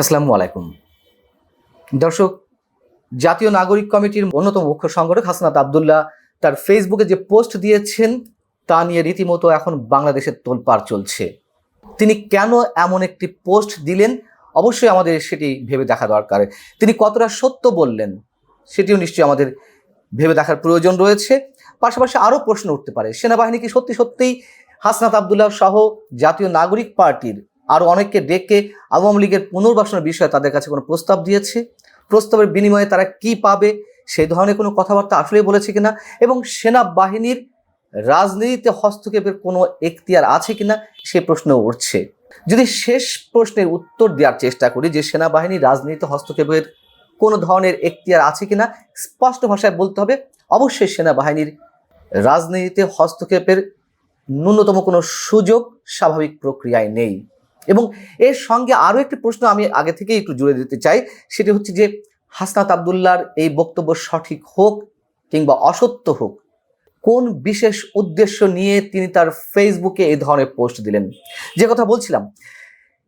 আসসালামু আলাইকুম। দর্শক, জাতীয় নাগরিক কমিটির অন্যতম মুখ্য সংগঠক হাসনাত আবদুল্লাহ তার ফেসবুকে যে পোস্ট দিয়েছেন, তা নিয়ে রীতিমতো এখন বাংলাদেশের তোলপাড় চলছে। তিনি কেন এমন একটি পোস্ট দিলেন? অবশ্যই আমাদের সেটি ভেবে দেখা দরকার। তিনি কতটা সত্য বললেন, সেটিও নিশ্চয়ই আমাদের ভেবে দেখার প্রয়োজন রয়েছে। পাশাপাশি আরও প্রশ্ন উঠতে পারে, সেনাবাহিনী কি সত্যি সত্যিই হাসনাত আবদুল্লাহ সহ জাতীয় নাগরিক পার্টির আরও অনেককে ডেকে আওয়ামী লীগের পুনর্বাসনের বিষয়ে তাদের কাছে কোনো প্রস্তাব দিয়েছে? প্রস্তাবের বিনিময়ে তারা কি পাবে? সেই ধরনের কোনো কথাবার্তা আসলেই বলেছে কিনা? এবং সেনাবাহিনীর রাজনীতিতে হস্তক্ষেপের কোনো এখতিয়ার আছে কিনা? সে প্রশ্ন উঠছে। যদি শেষ প্রশ্নের উত্তর দেওয়ার চেষ্টা করি যে সেনাবাহিনী রাজনীতিতে হস্তক্ষেপের কোনো ধরনের এখতিয়ার আছে কিনা, স্পষ্ট ভাষায় বলতে হবে, অবশ্যই সেনাবাহিনীর রাজনীতিতে হস্তক্ষেপের ন্যূনতম কোনো সুযোগ স্বাভাবিক প্রক্রিয়ায় নেই। এবং এর সঙ্গে আরও একটি প্রশ্ন আমি আগে থেকেই একটু জুড়ে দিতে চাই, সেটি হচ্ছে যে হাসনাত আবদুল্লার এই বক্তব্য সঠিক হোক কিংবা অসত্য হোক, কোন বিশেষ উদ্দেশ্য নিয়ে তিনি তার ফেসবুকে এই ধরনের পোস্ট দিলেন? যে কথা বলছিলাম,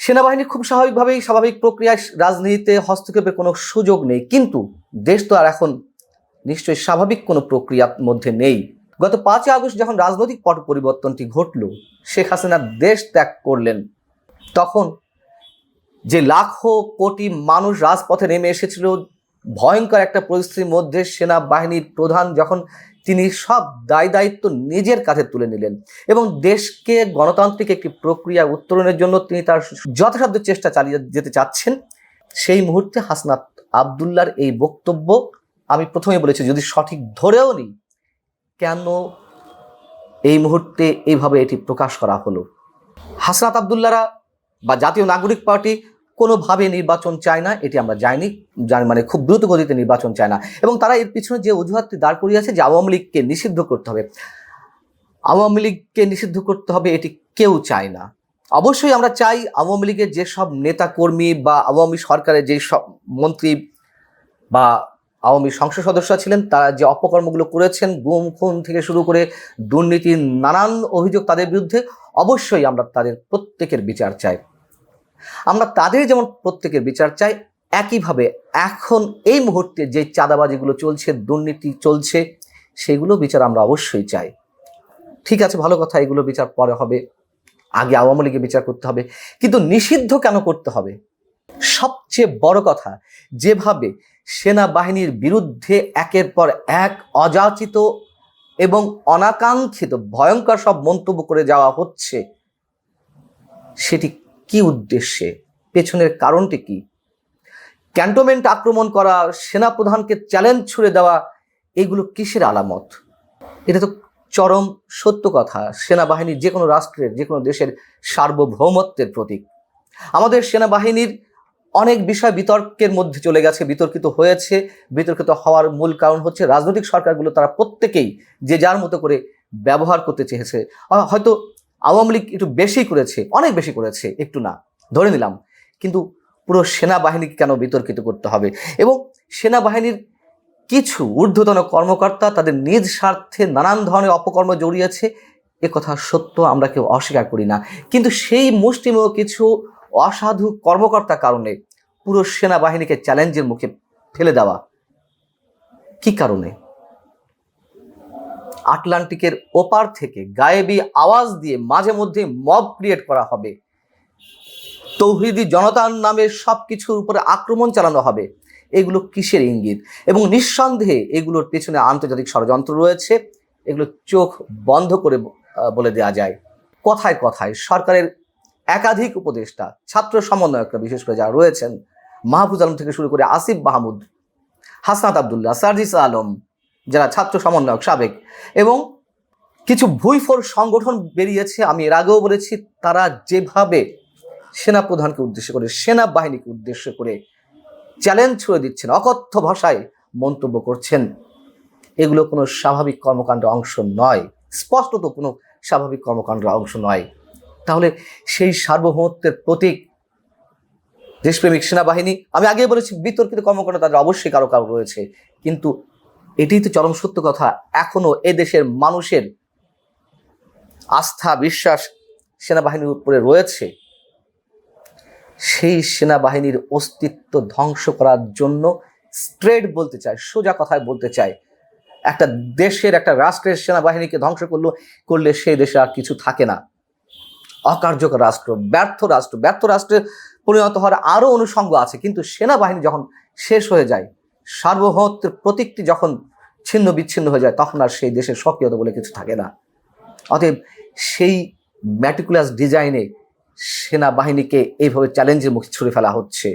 সেনাবাহিনী খুব স্বাভাবিকভাবেই স্বাভাবিক প্রক্রিয়ায় রাজনীতিতে হস্তক্ষেপের কোনো সুযোগ নেই, কিন্তু দেশ তো আর এখন নিশ্চয়ই স্বাভাবিক কোনো প্রক্রিয়ার মধ্যে নেই। গত পাঁচই আগস্ট যখন রাজনৈতিক পট পরিবর্তনটি ঘটল, শেখ হাসিনা দেশ ত্যাগ করলেন। তখন যে লাখো কোটি মানুষ রাজপথে নেমে এসেছিল, ভয়ঙ্কর একটা পরিস্থিতির মধ্যে সেনাবাহিনীর প্রধান যখন তিনি সব দায় দায়িত্ব নিজের কাছে তুলে নিলেন এবং দেশকে গণতান্ত্রিক একটি প্রক্রিয়া উত্তরণের জন্য তিনি তার যথাসাধ্য চেষ্টা চালিয়ে যেতে চাচ্ছেন, সেই মুহূর্তে হাসনাত আবদুল্লার এই বক্তব্য আমি প্রথমে বলেছি, যদি সঠিক ধরেও নিই, কেন এই মুহূর্তে এইভাবে এটি প্রকাশ করা হলো? হাসনাত আবদুল্লারা বা জাতীয় নাগরিক পার্টি কোনোভাবে নির্বাচন চায় না, এটি আমরা জানি মানে খুব দ্রুত গতিতে নির্বাচন চায় না। এবং তারা এর পিছনে যে অজুহাতটি দাঁড় করিয়েছে যে আওয়ামী লীগকে নিষিদ্ধ করতে হবে, আওয়ামী লীগকে নিষিদ্ধ করতে হবে এটি কেউ চায় না। অবশ্যই আমরা চাই আওয়ামী লীগের যেসব নেতা কর্মী বা আওয়ামী সরকারের যে সব মন্ত্রী বা আওয়ামী সংসদ সদস্য ছিলেন, তারা যে অপকর্মগুলো করেছেন, গুম, খুন থেকে শুরু করে দুর্নীতির নানান অভিযোগ তাদের বিরুদ্ধে, অবশ্যই আমরা তাদের প্রত্যেকের বিচার চাই। আমরা তাদের যেমন প্রত্যেকের বিচার চাই, একইভাবে এখন এই মুহূর্তে যে চাঁদাবাজিগুলো চলছে, দুর্নীতি চলছে, সেগুলো বিচার আমরা অবশ্যই চাই। ঠিক আছে, ভালো কথা, এগুলো বিচার পরে হবে। আগে আওয়ামী লীগে বিচার করতে হবে। কিন্তু নিষিদ্ধ কেন করতে হবে? সবচেয়ে বড় কথা, যেভাবে সেনাবাহিনীর বিরুদ্ধে একের পর এক অযাচিত এবং অনাকাঙ্ক্ষিত ভয়ঙ্কর সব মন্তব্য করে যাওয়া হচ্ছে, সেটি কি উদ্দেশ্যে? পেছনের কারণটি কি? ক্যান্টনমেন্ট আক্রমণ করা, সেনাপ্রধানকে চ্যালেঞ্জ ছুড়ে দেওয়া, এগুলো কিসের আলামত? এটা তো চরম সত্য কথা। সেনাবাহিনী যে কোনো রাষ্ট্রের যে কোনো দেশের সার্বভৌমত্বের প্রতীক। আমাদের সেনাবাহিনীর অনেক বিষয় বিতর্কের মধ্যে চলে গেছে, বিতর্কিত হয়েছে। বিতর্কিত হওয়ার মূল কারণ হচ্ছে রাজনৈতিক সরকারগুলো তারা প্রত্যেকেই যে যার মতো করে ব্যবহার করতে চেয়েছে। হয়তো আওয়ামী লীগ একটু বেশি করেছে, অনেক বেশি করেছে, একটু না, ধরে নিলাম। কিন্তু পুরো সেনাবাহিনীকে কেন বিতর্কিত করতে হবে? এবং সেনাবাহিনীর কিছু ঊর্ধ্বতন কর্মকর্তা তাদের নিজ স্বার্থে নানান ধরনের অপকর্ম জড়িয়েছে, এ কথা সত্য, আমরা কেউ অস্বীকার করি না। কিন্তু সেই মুষ্টিমেয় কিছু অসাধু কর্মকর্তার কারণে পুরো সেনাবাহিনীকে চ্যালেঞ্জের মুখে ফেলে দেওয়া কি কারণে? আটলান্টিকের ওপার থেকে গায়েবি আওয়াজ দিয়ে মাঝে মধ্যে মব ক্রিয়েট করা হবে। তৌহিদি জনতার নামে সব কিছুর উপরে আক্রমণ চালানো হবে। এগুলো কিসের ইঙ্গিত? এবং নিঃসন্দেহে এগুলোর পেছনে আন্তর্জাতিক ষড়যন্ত্র রয়েছে। এগুলো চোখ বন্ধ করে বলে দেওয়া যায়। কথায় কথায় সরকারের একাধিক উপদেষ্টা, ছাত্র সমন্বয়করা বিশেষ করে যারা রয়েছেন, মাহফুজ আলম থেকে শুরু করে আসিফ মাহমুদ, হাসনাত আবদুল্লাহ, সার্জিস আলম যারা ছাত্র সমন্বয়ক সাবেক। এবং কিছু ভুইফোর সংগঠন বেরিয়েছে, আমি এর আগেও বলেছি, তারা যেভাবে সেনাপ্রধানকে উদ্দেশ্য করে, সেনাবাহিনীকে উদ্দেশ্য করে চ্যালেঞ্জ ছুড়ে দিচ্ছেন, অকথ্য ভাষায় মন্তব্য করছেন, এগুলো কোনো স্বাভাবিক কর্মকাণ্ডের অংশ নয়। স্পষ্টত কোনো স্বাভাবিক কর্মকাণ্ডের অংশ নয়। তাহলে সেই সার্বভৌমত্বের প্রতীক দেশপ্রেমিক সেনাবাহিনী, আমি আগে বলেছি, বিতর্কিত কর্মকাণ্ড তাদের অবশ্যই কারও কারও রয়েছে, কিন্তু এটি তো চরম সত্য কথা। এখনও এ দেশের মানুষের আস্থা, বিশ্বাস সেনাবাহিনীর উপরে রয়েছে। সেই সেনাবাহিনীর অস্তিত্ব ধ্বংস করার জন্য স্ট্রেট বলতে চায়, সোজা কথায় বলতে চায়। একটা দেশের, একটা রাষ্ট্রের সেনাবাহিনীকে ধ্বংস করল, করলে সেই দেশে আর কিছু থাকে না। অকার্যকর রাষ্ট্র, ব্যর্থ রাষ্ট্র, ব্যর্থ রাষ্ট্রে পরিণত হওয়ার আরও অনুষঙ্গ আছে, কিন্তু সেনাবাহিনী যখন শেষ হয়ে যায় সার্বভৌমত্বের প্রতীকটি যখন ছিন্ন বিচ্ছিন্ন হয়ে যায়, তখন আর সেই দেশের সক্রিয়তা বলে কিছু থাকে না। অতএব সেই ম্যাটিকুলাস ডিজাইনে সেনাবাহিনীকে এইভাবে চ্যালেঞ্জের মুখে ছুড়ে ফেলা হচ্ছে।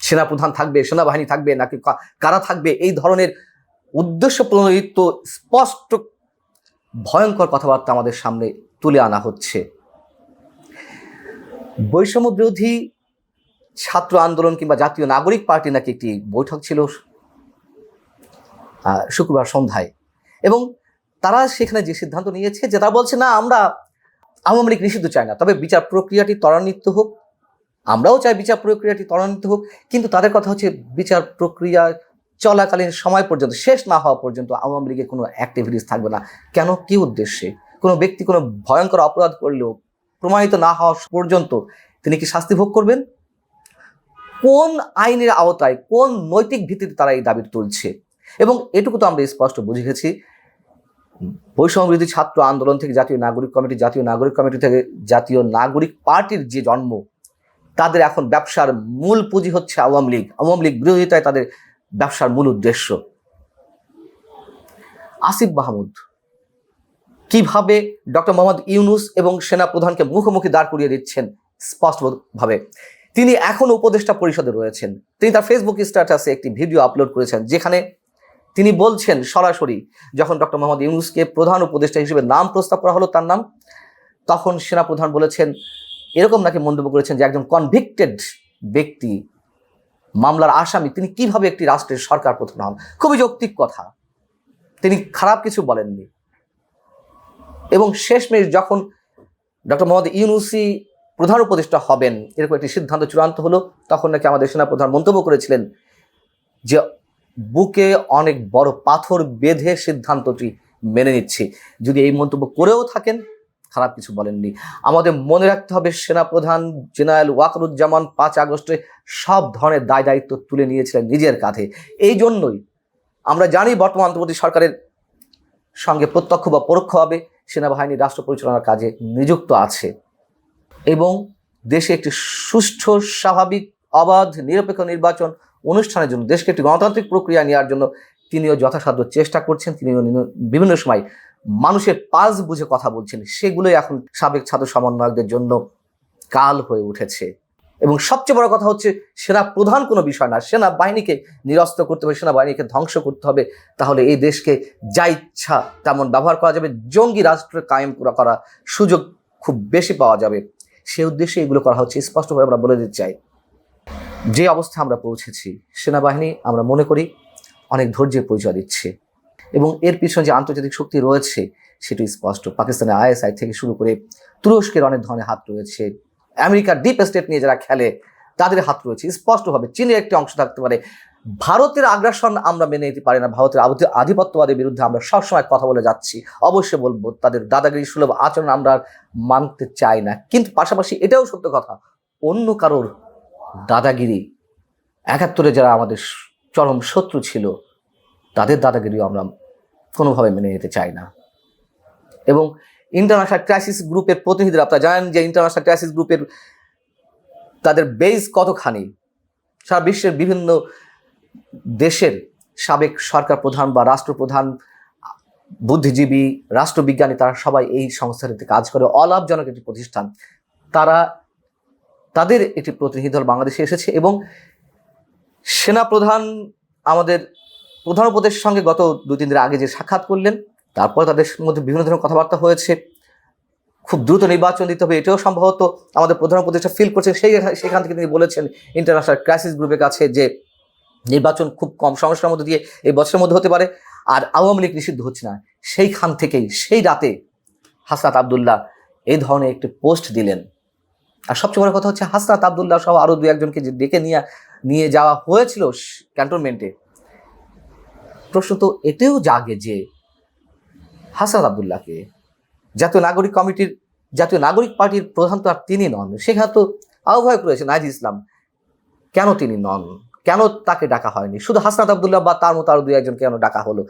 সেনাপ্রধান থাকবে, সেনাবাহিনী থাকবে, নাকি কারা থাকবে, এই ধরনের উদ্দেশ্য প্রণোদিত স্পষ্ট ভয়ঙ্কর কথাবার্তা আমাদের সামনে তুলে আনা হচ্ছে। বৈষম্য বিরোধী ছাত্র আন্দোলন কিংবা জাতীয় নাগরিক পার্টি নাকি একটি বৈঠক ছিল শুক্রবার সন্ধ্যায়। এবং তারা সেখানে যে সিদ্ধান্ত নিয়েছে যে তারা বলছে, না, আমরা আওয়ামী লীগ নিষিদ্ধ চাই না, তবে বিচার প্রক্রিয়াটি ত্বরান্বিত হোক। আমরাও চাই বিচার প্রক্রিয়াটি ত্বরান্বিত হোক, কিন্তু তাদের কথা হচ্ছে বিচার প্রক্রিয়া চলাকালীন সময় পর্যন্ত, শেষ না হওয়া পর্যন্ত আওয়ামী লীগের কোনো অ্যাক্টিভিটিস থাকবে না। কেন? কি উদ্দেশ্যে? কোনো ব্যক্তি কোনো ভয়ঙ্কর অপরাধ করলেও, প্রমাণিত না হওয়া পর্যন্ত তিনি কি শাস্তি ভোগ করবেন? কোন আইনের আওতায়, কোন নৈতিক ভিত্তিতে তারা এই দাবি তুলছে? এবং এটুকু তো আমরা স্পষ্ট বুঝে গেছি। বৈষম্য ছাত্র আন্দোলন থেকে জাতীয় নাগরিক কমিটি, জাতীয় নাগরিক কমিটি থেকে জাতীয় নাগরিক পার্টির যে জন্ম, তাদের এখন ব্যবসার মূল পুঁজি হচ্ছে আওয়ামী লীগ। আওয়ামী লীগ বিরোধিতায় তাদের ব্যবসার মূল উদ্দেশ্য। আসিফ মাহমুদ, কীভাবে ডক্টর মোহাম্মদ ইউনুস এবং সেনা প্রধানকে মুখোমুখি দাঁড় করিয়ে দিচ্ছেন স্পষ্টভাবে? তিনি এখন উপদেষ্টা পরিষদে রয়েছেন। তিনি তার ফেসবুক স্ট্যাটাসে একটি ভিডিও আপলোড করেছেন, যেখানে তিনি বলছেন সরাসরি, যখন ডক্টর মোহাম্মদ ইউনুসকে প্রধান উপদেষ্টা হিসেবে নাম প্রস্তাব করা হলো তার নাম, তখন সেনাপ্রধান বলেছেন, এরকম নাকি মন্তব্য করেছেন যে একজন কনভিক্টেড ব্যক্তি, মামলার আসামি, তিনি কীভাবে একটি রাষ্ট্রের সরকার প্রধান হন? খুবই যৌক্তিক কথা। তিনি খারাপ কিছু বলেননি। এবং শেষমেশ যখন ডক্টর মোহাম্মদ ইউনুসি প্রধান উপদেষ্টা হবেন, এরকম একটি সিদ্ধান্ত চূড়ান্ত হলো, তখন নাকি আমাদের সেনাপ্রধান মন্তব্য করেছিলেন যে, বুকে অনেক বড় পাথর বেঁধে সিদ্ধান্তটি মেনে নিচ্ছি। যদি এই মন্তব্য করেও থাকেন, খারাপ কিছু বলেননি। আমাদের মনে রাখতে হবে, সেনাপ্রধান জেনারেল ওয়াকরুজ্জামান পাঁচ আগস্টে সব ধরনের দায় দায়িত্ব তুলে নিয়েছিলেন নিজের কাঁধে। এই জন্যই আমরা জানি বর্তমান অন্তর্বর্তী সরকারের সঙ্গে প্রত্যক্ষ বা পরোক্ষভাবে সেনাবাহিনী রাষ্ট্র পরিচালনার কাজে নিযুক্ত আছে। এবং দেশে একটি সুষ্ঠু, স্বাভাবিক, অবাধ, নিরপেক্ষ নির্বাচন অনুষ্ঠানের জন্য দেশকে একটি গণতান্ত্রিক প্রক্রিয়া নেওয়ার জন্য তিনিও যথাসাধ্য চেষ্টা করছেন। তিনিও বিভিন্ন সময় মানুষের পালস বুঝে কথা বলছেন। সেগুলোই এখন সাবেক ছাত্র সমন্বয়কদের জন্য কাল হয়ে উঠেছে। এবং সবচেয়ে বড় কথা হচ্ছে, সেনা প্রধান কোনো বিষয় না। সেনা বাহিনীকে নিরস্ত করতে হবে, সেনাবাহিনীকে ধ্বংস করতে হবে। তাহলে এই দেশকে যা ইচ্ছা তেমন ব্যবহার করা যাবে। জঙ্গি রাষ্ট্র কায়েম করা সুযোগ খুব বেশি পাওয়া যাবে। সে উদ্দেশ্যে এগুলো করা হচ্ছে, স্পষ্টভাবে আমরা বলে দিতে চাই। যে অবস্থা আমরা পৌঁছেছি, সেনাবাহিনী আমরা মনে করি অনেক ধৈর্যের পরিচয় দিচ্ছে এবং এর পিছনে যে আন্তর্জাতিক শক্তি রয়েছে, সেটি স্পষ্ট। পাকিস্তানের আইএসআই থেকে শুরু করে তুরস্কের অনেক ধরনের হাত রয়েছে, আমেরিকার ডিপ স্টেট নিয়ে যারা খেলে, তাদের হাত রয়েছে। স্পষ্টভাবে চীনের একটি অংশ থাকতে পারে ভারতের আগ্রাসন আমরা মেনে নিতে পারি না। ভারতের আধিপত্যবাদের বিরুদ্ধে আমরা সবসময় কথা বলে যাচ্ছি। অবশ্যই বলব, তাদের দাদাগিরি সুলভ আচরণ আমরা মানতে চাই না। কিন্তু পাশাপাশি এটাও সত্য কথা, অন্য কারোর দাদাগিরি, একাত্তরে যারা আমাদের চরম শত্রু ছিল, তাদের দাদাগিরিও আমরা কোনোভাবে মেনে নিতে চাই না। এবং ইন্টারন্যাশনাল ক্রাইসিস গ্রুপের প্রতিনিধিরা আপনারা জানেন যে ইন্টারন্যাশনাল ক্রাইসিস গ্রুপের তাদের বেস কতখানি? সারা বিশ্বের বিভিন্ন দেশের সাবেক সরকার প্রধান বা রাষ্ট্রপ্রধান, বুদ্ধিজীবী, রাষ্ট্রবিজ্ঞানী তারা সবাই এই সংস্থাটিতে কাজ করে। অলাভজনক একটি প্রতিষ্ঠান। তারা তাদের একটি প্রতিনিধি দল বাংলাদেশে এসেছে এবং সেনাপ্রধান আমাদের প্রধান উপদেশের সঙ্গে গত দুই, তিন দিন আগে যে সাক্ষাৎ করলেন, তারপর তাদের মধ্যে বিভিন্ন ধরনের কথাবার্তা হয়েছে। খুব দ্রুত নির্বাচন দিতে হবে, এটাও সম্ভবত আমাদের প্রধান উপদেষ্টা ফিল করছেন। সেই, সেখান থেকে তিনি বলেছেন ইন্টারন্যাশনাল ক্রাইসিস গ্রুপের কাছে যে নির্বাচন খুব কম সমস্যার মধ্যে দিয়ে এই বছরের মধ্যে হতে পারে, আর আওয়ামী লীগ নিষিদ্ধ হচ্ছে না। সেইখান থেকেই, সেই রাতে হাসনাত আবদুল্লাহ এই ধরনের একটি পোস্ট দিলেন। আর সবচেয়ে বড় কথা হচ্ছে হাসনাত আবদুল্লাহ সহ আরও দু একজনকে যে ডেকে নিয়ে নিয়ে যাওয়া হয়েছিল ক্যান্টনমেন্টে প্রশ্ন তো এতেও জাগে যে হাসনাত আবদুল্লাহকে জাতীয় নাগরিক কমিটির, জাতীয় নাগরিক পার্টির প্রধান তো আর তিনি নন। সেখানে তো আহ্বায়ক রয়েছে নাহিদ ইসলাম। কেন তিনি নন? কেন তাকে ডাকা হয়নি? শুধু হাসনাত আবদুল্লাহ বা তার মতো আরও দুই একজন কেন ডাকা হলো?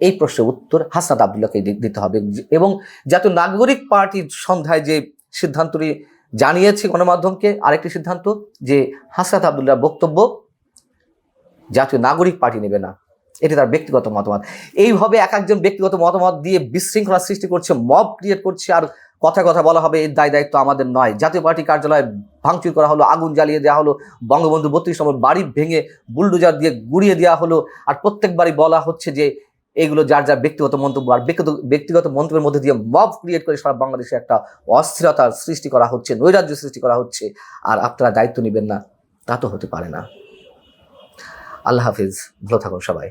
এই প্রশ্নের উত্তর হাসনাত আবদুল্লাহকে দিতে হবে। এবং জাতীয় নাগরিক পার্টির সন্ধ্যায় যে সিদ্ধান্তটি জানিয়েছে গণমাধ্যমকে, আরেকটি সিদ্ধান্ত যে হাসনাত আবদুল্লাহর বক্তব্য জাতীয় নাগরিক পার্টি নেবে না। এটি তার ব্যক্তিগত মতামত। এইভাবে এক একজন ব্যক্তিগত মতামত দিয়ে বিশৃঙ্খলা সৃষ্টি করছে মব ক্রিয়েট করছে, আর কথা কথা বলা হবে এর দায় দায়িত্ব আমাদের নয়। জাতীয় পার্টি কার্যালয় ভাঙচুর করা হলো, আগুন জ্বালিয়ে দেওয়া হলো, বঙ্গবন্ধু বত্রিশ নম্বর বাড়ি ভেঙে বুলডোজার দিয়ে গুড়িয়ে দেওয়া হলো। আর প্রত্যেকবারই বলা হচ্ছে যে এগুলো যার যার ব্যক্তিগত মন্তব্য আর ব্যক্তিগত ব্যক্তিগত মন্তব্যের মধ্যে দিয়ে মব ক্রিয়েট করে সারা বাংলাদেশে একটা অস্থিরতার সৃষ্টি করা হচ্ছে, নৈরাজ্য সৃষ্টি করা হচ্ছে। আর আপনারা দায়িত্ব নেবেন না, তা তো হতে পারে না। আল্লাহ হাফিজ, ভালো থাকুন সবাই।